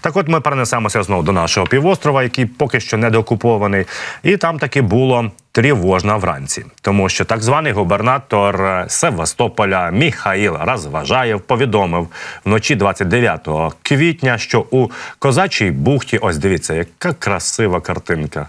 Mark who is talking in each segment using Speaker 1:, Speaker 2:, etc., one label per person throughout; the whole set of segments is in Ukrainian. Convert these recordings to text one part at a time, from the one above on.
Speaker 1: Так, от ми перенесемося знову до нашого півострова, який поки що не докупований, і там таки було тривожно вранці, тому що так званий губернатор Севастополя Міхаїл Розважаєв повідомив вночі 29 квітня, що у козачій бухті, ось дивіться, яка красива картинка.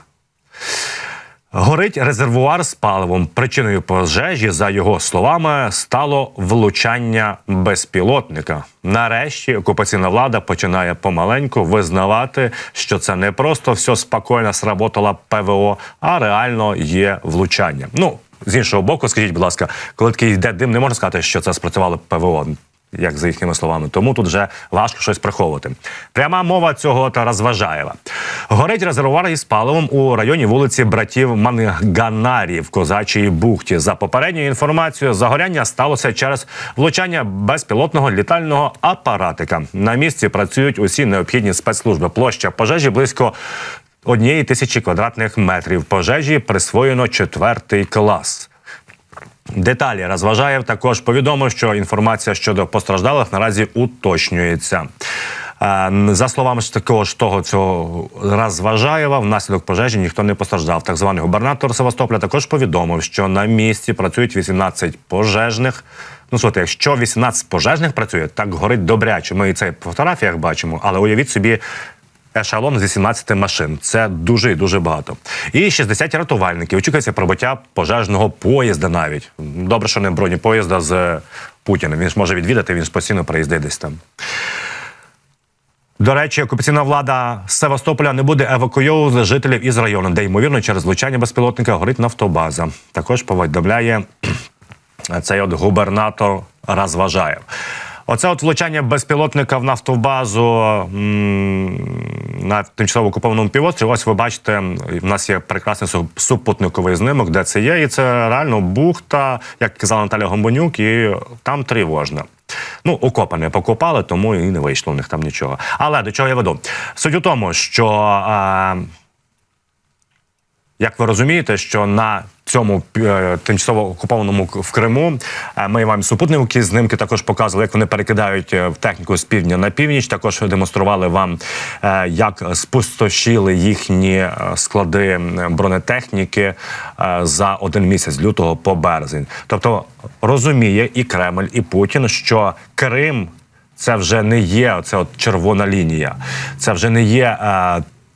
Speaker 1: Горить резервуар з паливом. Причиною пожежі, за його словами, стало влучання безпілотника. Нарешті окупаційна влада починає помаленьку визнавати, що це не просто все спокійно сработало ПВО, а реально є влучання. Ну з іншого боку, скажіть, будь ласка, коли такий йде дим, не можна сказати, що це спрацювало ПВО. Як за їхніми словами, тому тут вже важко щось приховувати. Пряма мова цього та розважаєва. Горить резервуар із паливом у районі вулиці братів Манганарі в Козачій бухті. За попередньою інформацією, загоряння сталося через влучання безпілотного літального апаратика. На місці працюють усі необхідні спецслужби. Площа пожежі близько однієї тисячі квадратних метрів. Пожежі присвоєно четвертий клас. Деталі розважаєв також повідомив, що інформація щодо постраждалих наразі уточнюється. За словами ж такого ж того цього розважаєва, внаслідок пожежі ніхто не постраждав. Так званий губернатор Севастополя також повідомив, що на місці працюють 18 пожежних. Ну слухайте, якщо 18 пожежних працює, так горить добряче. Ми це по фотографіях бачимо, але уявіть собі. Ешелон з 18 машин. Це дуже і дуже багато. І 60 рятувальників. Очікується пробиття пожежного поїзда навіть. Добре, що не бронепоїзда з Путіним. Він ж може відвідати, він ж постійно приїздить десь там. До речі, окупаційна влада Севастополя не буде евакуйовувати жителів із району, де ймовірно через влучання безпілотника горить нафтобаза. Також повідомляє цей от губернатор розважаєв. Оце от влучання безпілотника в нафтобазу м, на тимчасово окупованому півострові. Ось ви бачите, в нас є прекрасний супутниковий знимок, де це є. І це реально бухта, як казала Наталя Гомбонюк, і там тривожно. Ну, окопи не покопали, тому і не вийшло у них там нічого. Але до чого я веду? Суть у тому, що. А, як ви розумієте, що на цьому е, тимчасово окупованому в Криму е, ми вам супутники знимки також показували, як вони перекидають е, в техніку з півдня на північ. Також демонстрували вам, як спустошили їхні склади бронетехніки за один місяць лютого по березень. Тобто розуміє і Кремль, і Путін, що Крим це вже не є оце от червона лінія, це вже не є.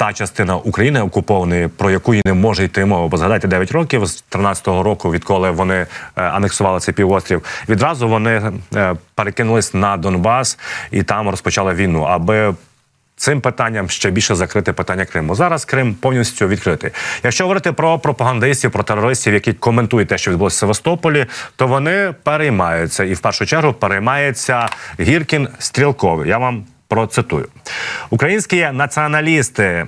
Speaker 1: Та частина України окупованої, про яку і не може йти мова. Бо згадайте 9 років з 13-го року, відколи вони е, анексували цей півострів, відразу вони е, перекинулись на Донбас і там розпочали війну, аби. Цим питанням ще більше закрити питання Криму. Зараз Крим повністю відкритий. Якщо говорити про пропагандистів, про терористів, які коментують те, що відбулося в Севастополі, то вони переймаються, і в першу чергу переймається Гіркін Стрілковий. Я вам процитую: українські націоналісти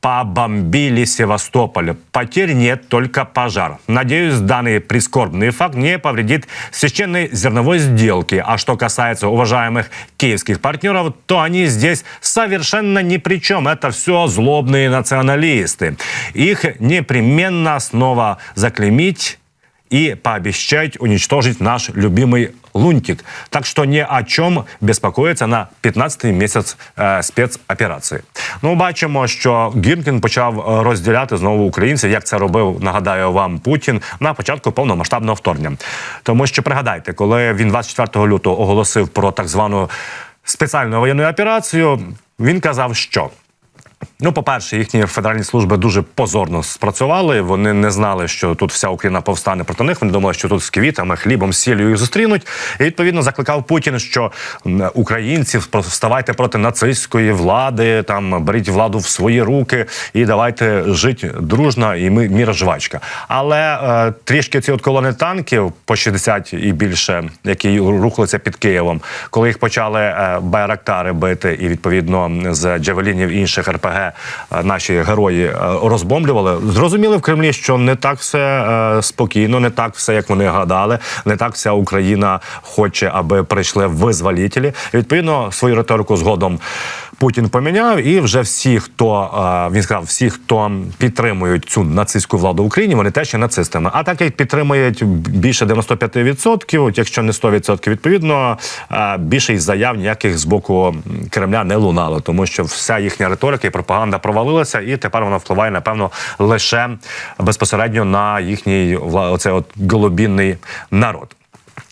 Speaker 1: побомбили Севастополь. Потерь нет, только пожар. Надеюсь, данный прискорбный факт не повредит священной зерновой сделке. А что касается уважаемых киевских партнеров, то они здесь совершенно ни при чем. Это все злобные националисты. Их непременно снова заклеймить и пообещать уничтожить наш любимый лунтик. Так что ни о чем беспокоиться на 15-й місяць е, спецоперації. Ну, бачимо, що Гіркін почав е, розділяти знову українців, як це робив, нагадаю вам, Путін на початку повномасштабного вторгнення. Тому що пригадайте, коли він 24 лютого оголосив про так звану спеціальну воєнну операцію, він казав, що Ну, по-перше, їхні федеральні служби дуже позорно спрацювали. Вони не знали, що тут вся Україна повстане проти них. Вони думали, що тут з квітами, хлібом, сіллю їх зустрінуть. І відповідно закликав Путін, що м, українці вставайте проти нацистської влади, там беріть владу в свої руки і давайте жити дружно, і ми міра жвачка. Але е, трішки ці от колони танків по 60 і більше, які рухалися під Києвом, коли їх почали е, байрактари бити, і відповідно з джавелінів інших РПГ е, наші герої е, розбомблювали. Зрозуміли в Кремлі, що не так все е, спокійно, не так все, як вони гадали, не так вся Україна хоче, аби прийшли визволітелі. Відповідно, свою риторику згодом Путін поміняв, і вже всі, хто він сказав, всі, хто підтримують цю нацистську владу в Україні, вони теж є нацистами. А так як підтримують більше 95%, от якщо не 100%, відповідно більше із заяв ніяких з боку Кремля не лунало, тому що вся їхня риторика і пропаганда провалилася, і тепер вона впливає напевно лише безпосередньо на їхній вла- оце от голубінний народ.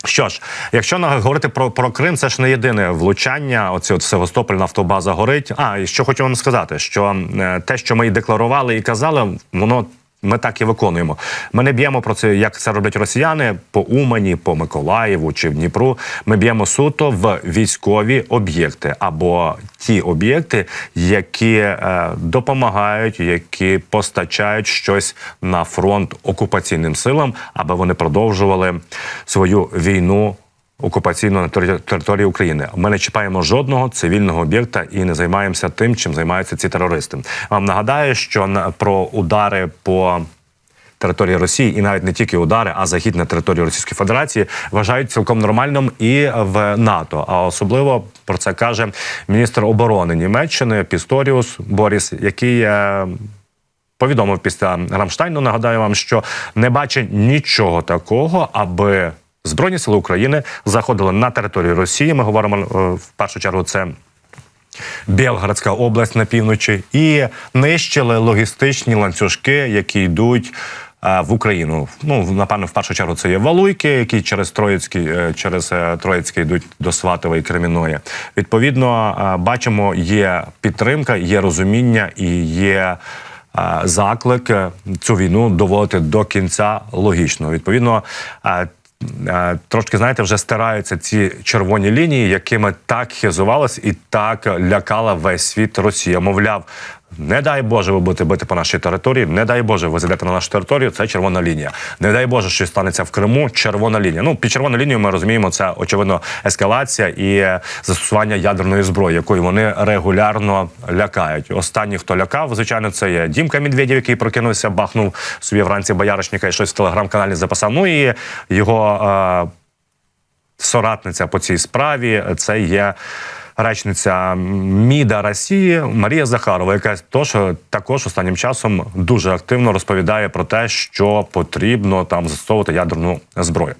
Speaker 1: Що ж, якщо говорити про, про Крим, це ж не єдине влучання. Оці от Севастополь нафтобаза горить. А і що хочу вам сказати, що е, те, що ми і декларували і казали, воно. Ми так і виконуємо. Ми не б'ємо про це, як це роблять росіяни по Умані, по Миколаєву чи в Дніпру. Ми б'ємо суто в військові об'єкти або ті об'єкти, які е, допомагають, які постачають щось на фронт окупаційним силам, аби вони продовжували свою війну окупаційно на території України. Ми не чіпаємо жодного цивільного об'єкта і не займаємося тим, чим займаються ці терористи. Вам нагадаю, що про удари по території Росії, і навіть не тільки удари, а захід на територію Російської Федерації вважають цілком нормальним і в НАТО. А особливо про це каже міністр оборони Німеччини Пісторіус Боріс, який. е, Повідомив після Рамштайну, нагадаю вам, що не бачить нічого такого, аби Збройні сили України заходили на територію Росії. Ми говоримо е, в першу чергу, це Білгородська область на півночі, і нищили логістичні ланцюжки, які йдуть. е, В Україну ну напевно, в першу чергу це є Валуйки, які через Троїцький, е, через е, Троїцький йдуть до Сватова і Креміної. Відповідно, бачимо, є підтримка, є розуміння і є заклик цю війну доводити до кінця логічно. Відповідно. Трошки знаєте, вже стираються ці червоні лінії, якими так хизувалась і так лякала весь світ Росія. Мовляв, не дай Боже, ви будете бити по нашій території. Не дай Боже, ви зайдете на нашу територію. Це червона лінія. Не дай Боже, що станеться в Криму. Червона лінія. Ну під червоною лінією ми розуміємо, це очевидно ескалація і е, застосування ядерної зброї, якою вони регулярно лякають. Останній, хто лякав, звичайно, це є Дімка Медведєв, який прокинувся, бахнув собі вранці бояришника і щось в телеграм-каналі записав. Ну і його. Е, соратниця по цій справі. Це є речниця МІДа Росії Марія Захарова, яка тож, також останнім часом дуже активно розповідає про те, що потрібно там застосовувати ядерну зброю.